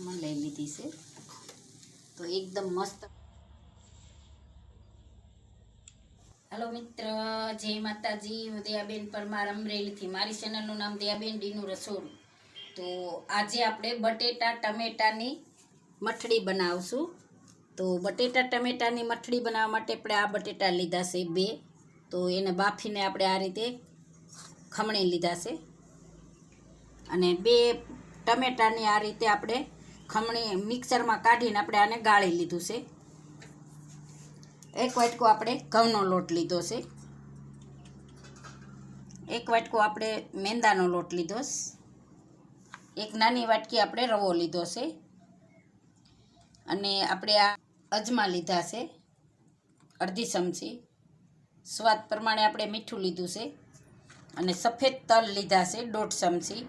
આમાં લઈ લીધી છે. તો એકદમ મસ્ત. હલો મિત્ર, જય માતાજી. હું દયાબેન પરમાર અમરેલીથી. મારી ચેનલનું નામ દયાબેન ડીનું રસોડું. તો આજે આપણે બટેટા ટમેટાની મઠડી બનાવશું. તો બટેટા ટમેટાની મઠડી બનાવવા માટે આપણે આ બટેટા લીધા છે બે. તો એને બાફીને આપણે આ રીતે ખમણી લીધા છે. અને બે ટમેટાની આ રીતે આપણે ખમણી મિક્સરમાં કાઢીને આપણે આને ગાળી લીધું છે. એક વાટકો આપણે ઘઉંનો લોટ લીધો છે. એક વાટકો આપણે મેંદાનો લોટ લીધો એક નાની વાટકી આપણે રવો લીધો છે. અને આપણે આ અજમા લીધા છે. અડધી ચમચી. સ્વાદ પ્રમાણે આપણે મીઠું લીધું છે. અને સફેદ તલ લીધા છે, દોઢ ચમચી.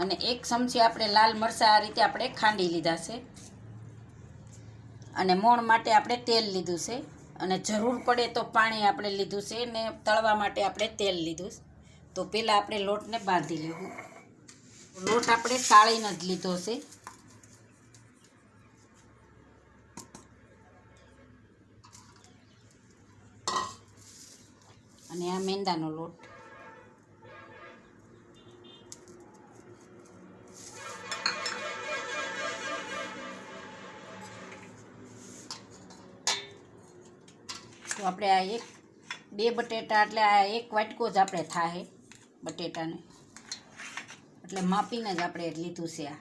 અને એક ચમચી આપણે લાલ મરચાં આ રીતે આપણે ખાંડી લીધા છે. અને મોણ માટે આપણે તેલ લીધું છે. અને જરૂર પડે તો પાણી આપણે લીધું છે ને તળવા માટે આપણે તેલ લીધું તો પહેલાં આપણે લોટને બાંધી લેવું. લોટ આપણે સાળીને જ લીધો છે. અને આ મેંદાનો લોટ. આપણે આ એક, બે બટેટા એટલે આ એક વાટકો જ આપણે થાય બટેટાને. એટલે માપીને જ આપણે લીધું છે આ.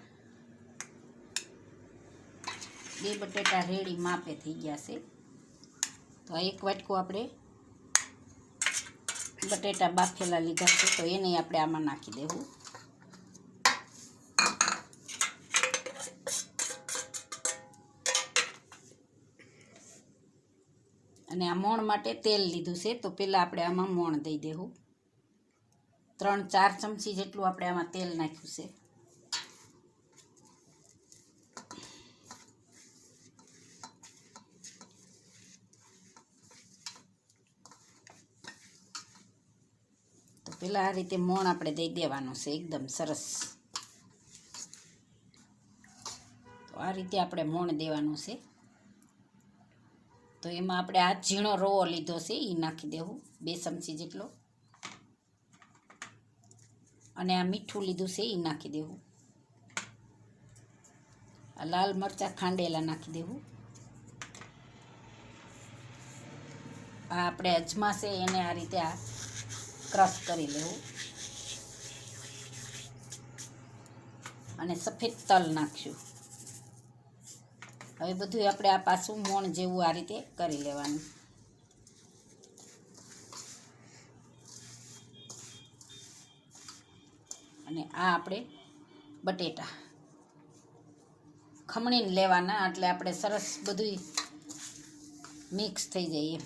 બે બટેટા રેડી માપે થઈ ગયા છે. તો આ એક વાટકો આપણે બટેટા બાફેલા લીધા છે, તો એને આપણે આમાં નાખી દેવું. અને આ મોણ માટે તેલ લીધું છે. તો પહેલાં આપણે આમાં મોણ દઈ દેવું. ત્રણ, ચાર ચમચી જેટલું આપણે આમાં તેલ નાખ્યું છે. તો પહેલાં આ રીતે મોણ આપણે દઈ દેવાનું છે. એકદમ સરસ. તો આ રીતે આપણે મોણ દેવાનું છે. તો એમાં આપણે આ ઝીણો રવો લીધો છે એ નાખી દેવું, બે ચમચી જેટલો. અને આ મીઠું લીધું છે એ નાખી દેવું. આ લાલ મરચાં ખાંડેલા નાખી દેવું. આ આપણે અજમા છે, એને આ રીતે આ ક્રશ કરી લેવું. અને સફેદ તલ નાખશું. હવે બધું આપણે આ પાછું મોણ જેવું આ રીતે કરી લેવાનું. અને આ આપણે બટેટા. ખમણીને લેવાના, એટલે આપણે સરસ બધું મિક્સ થઈ જાય એમ.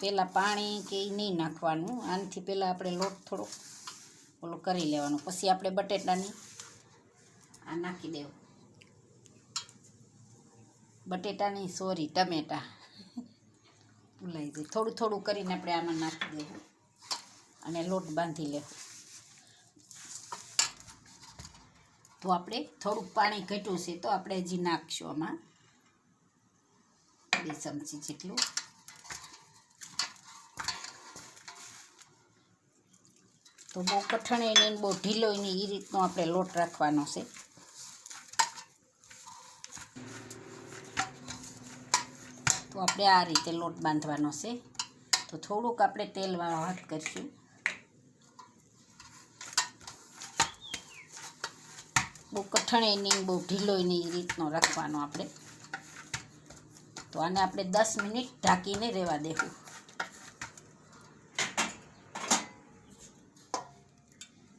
પહેલાં પાણી કે એ નહીં નાખવાનું, આનાથી પહેલાં આપણે લોટ થોડો ઓલો કરી લેવાનો. પછી આપણે બટેટાની આ નાખી દેવું. બટેટાની સોરી, ટમેટા. ભૂલાઈ જાય થોડું થોડું કરીને આપણે આમાં નાખી દેવું. અને લોટ બાંધી લેવું. તો આપણે થોડુંક પાણી ઘટ્યું છે તો આપણે હજી નાખશું આમાં. બે ચમચી જેટલું. તો બહુ કઠણ એને બહુ ઢીલો એની એ રીતનો આપણે લોટ રાખવાનો છે. તો આપણે આ રીતે લોટ બાંધવાનો છે. તો થોડુંક આપણે તેલવાળો હાથ કરીશું. બહુ કઠણે નહીં, બહુ ઢીલો નહીં, એ રીતનો રાખવાનો આપણે. તો આને આપણે દસ મિનિટ ઢાંકીને રહેવા દેવું.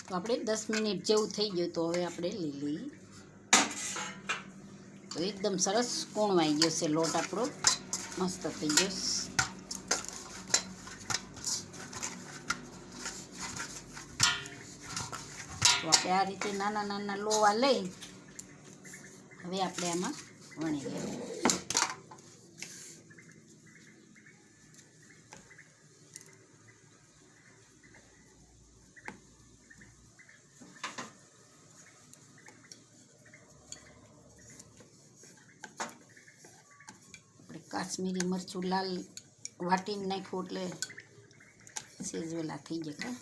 તો આપણે દસ મિનિટ જેવું થઈ ગયું તો હવે આપણે લઈએ. તો એકદમ સરસ કોણવાઈ ગયો છે લોટ આપણો. મસ્ત થઈ ગયો તો આપણે આ રીતે નાના નાના લોવા લઈ હવે આપણે આમાં વણી લેવું કાશ્મીરી મરચું લાલ વાટીને નાખ્યું એટલે સેજવેલા થઈ કા.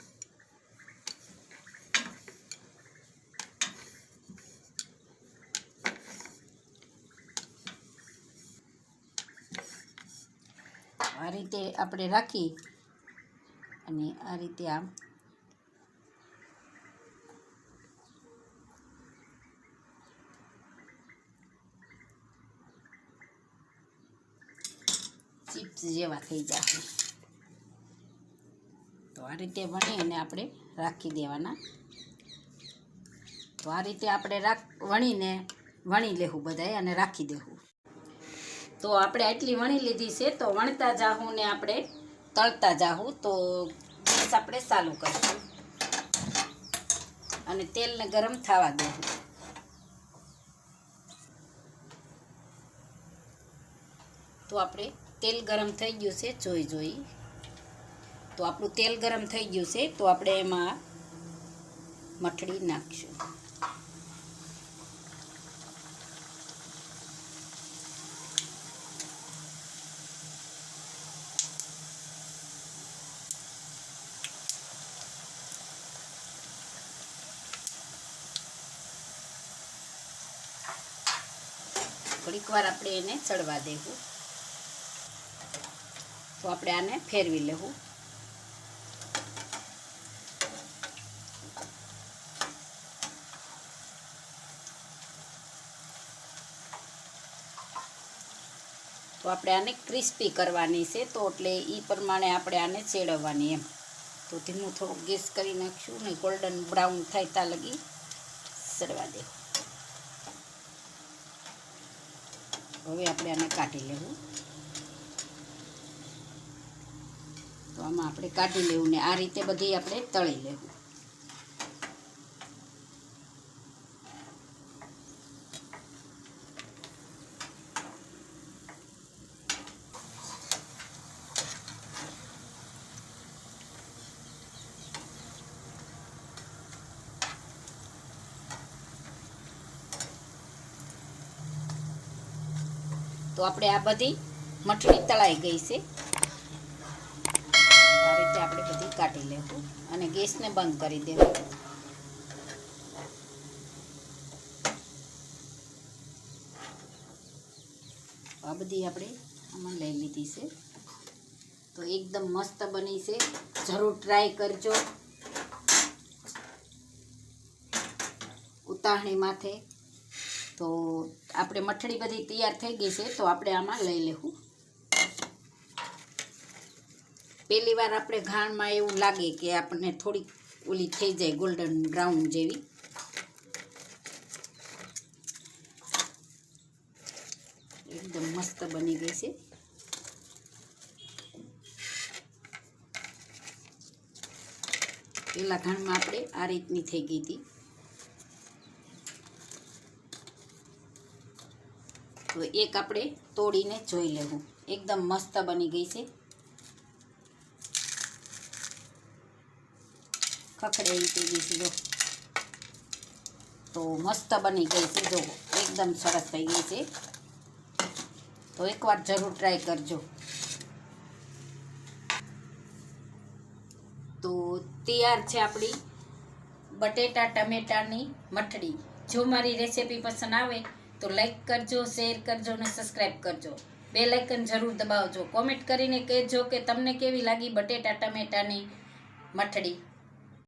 આ રીતે આપણે રાખી અને આ રીતે આમ જેવા થઈ જશે. તો આ રીતે વણી અને આપણે રાખી દેવાના. તો આ રીતે આપણે રાખ, વણીને વણી લેવું બધાય અને રાખી દેવું તો આપણે આટલી વણી લીધી છે, તો વણતા જાહું ને આપણે તળતા જાહું. તો ગેસ આપણે ચાલુ કરીશું. અને તેલને ગરમ થવા દેવું તો આપણે તેલ ગરમ થઈ ગયું છે, જોઈ જોઈ. તો આપણું તેલ ગરમ થઈ ગયું છે, તો આપણે એમાં મઠડી નાખીશું. થોડીક વાર આપણે એને ચડવા દેવું. તો આપણે આને ફેરવી લેવું. તો આપણે આને ક્રિસ્પી કરવાની છે, તો એટલે એ પ્રમાણે આપણે આને ચેડવવાની એમ. તો ધીમું થોડુંક ગેસ કરી નાખશું ને ગોલ્ડન બ્રાઉન થાય ત્યાં લગી સડવા દેવું હવે આપણે આને કાઢી લેવું. આમાં આપણે કાઢી લેવું ને આ રીતે બધી આપણે તળી લેવું. તો આપણે આ બધી મઠડી તળાઈ ગઈ છે. કાઢી લેવું અને ગેસને બંધ કરી દેવું. આ બધી આપણે આમાં લઈ લીધી છે. તો એકદમ મસ્ત બની છે. જરૂર ટ્રાય કરજો. ઉતાહણી માથે. તો આપણે મઠડી બધી તૈયાર થઈ ગઈ છે, તો આપણે આમાં લઈ લેવું. પહેલી વાર આપણે ઘાણમાં એવું લાગે કે આપણને થોડીક ઓલી થઈ જાય ગોલ્ડન બ્રાઉન જેવી. એકદમ મસ્ત બની ગઈ છે. પેલા ઘાણમાં આપણે આ રીતની થઈ ગઈ હતી. તો એક આપણે તોડીને જોઈ લેવું. એકદમ મસ્ત બની ગઈ છે. ખખડે એવી થઈ જો તો મસ્ત બની ગઈ છે, જો એકદમ સરસ થઈ ગઈ છે. તો એકવાર જરૂર ટ્રાય કરજો. તો તૈયાર છે આપણી બટેટા ટમેટાની મઠડી જો મારી રેસીપી પસંદ આવે તો લાઈક કરજો શેર કરજો અને સબસ્ક્રાઈબ કરજો. બે લાઇકન જરૂર દબાવજો. કોમેન્ટ કરીને કહેજો કે તમને કેવી લાગી બટેટા ટમેટાની મઠડી